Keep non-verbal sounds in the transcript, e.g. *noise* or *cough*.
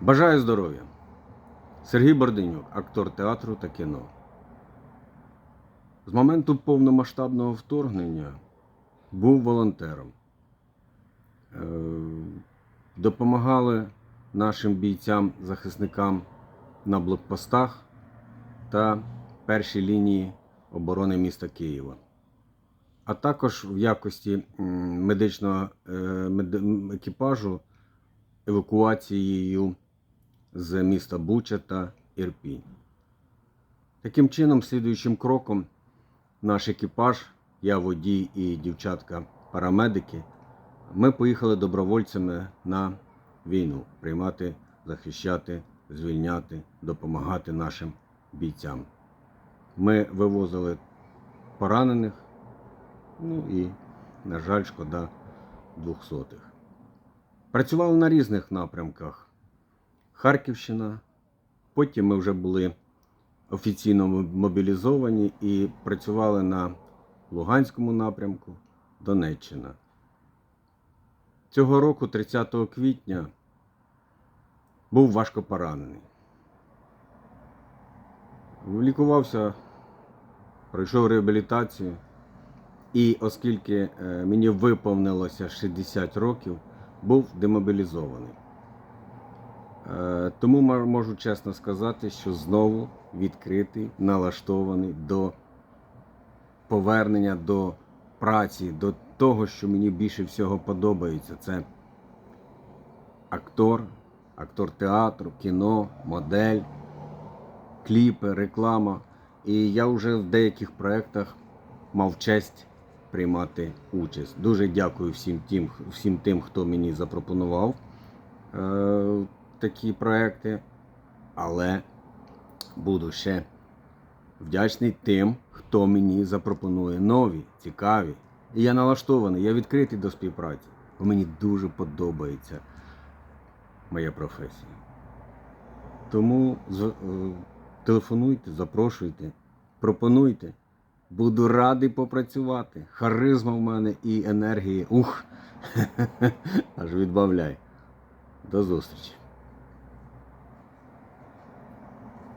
Бажаю здоров'я. Сергій Борденюк, актор театру та кіно. З моменту повномасштабного вторгнення був волонтером. Е, Допомагали нашим бійцям, захисникам на блокпостах та першій лінії оборони міста Києва. А також в якості медичного е, екіпажу евакуацією з міста Буча та Ірпінь. Таким чином, слідуючим кроком, наш екіпаж, я водій і дівчатка-парамедики, ми поїхали добровольцями на війну приймати, захищати, звільняти, допомагати нашим бійцям. Ми вивозили поранених, ну і, на жаль, шкода двохсотих. Працювали на різних напрямках. Харківщина. Потім ми вже були офіційно мобілізовані і працювали на Луганському напрямку, Донеччина. Цього року, 30 квітня, був важко поранений. Лікувався, пройшов реабілітацію. І оскільки е, мені виповнилося 60 років, був демобілізований. Е, Тому можу чесно сказати, що знову відкритий, налаштований до повернення до праці, до того, що мені більше всього подобається. Це актор, актор театру, кіно, модель, кліпи, реклама. І я вже в деяких проєктах мав честь приймати участь. Дуже дякую всім тим, всім тим хто мені запропонував такі проекти, але буду ще вдячний тим, хто мені запропонує нові, цікаві. І я налаштований, я відкритий до співпраці. Бо мені дуже подобається моя професія. Тому е, телефонуйте, запрошуйте, пропонуйте. Буду радий попрацювати. Харизма в мене і енергії. Ух! *laughs* Аж відбавляй. До зустрічі.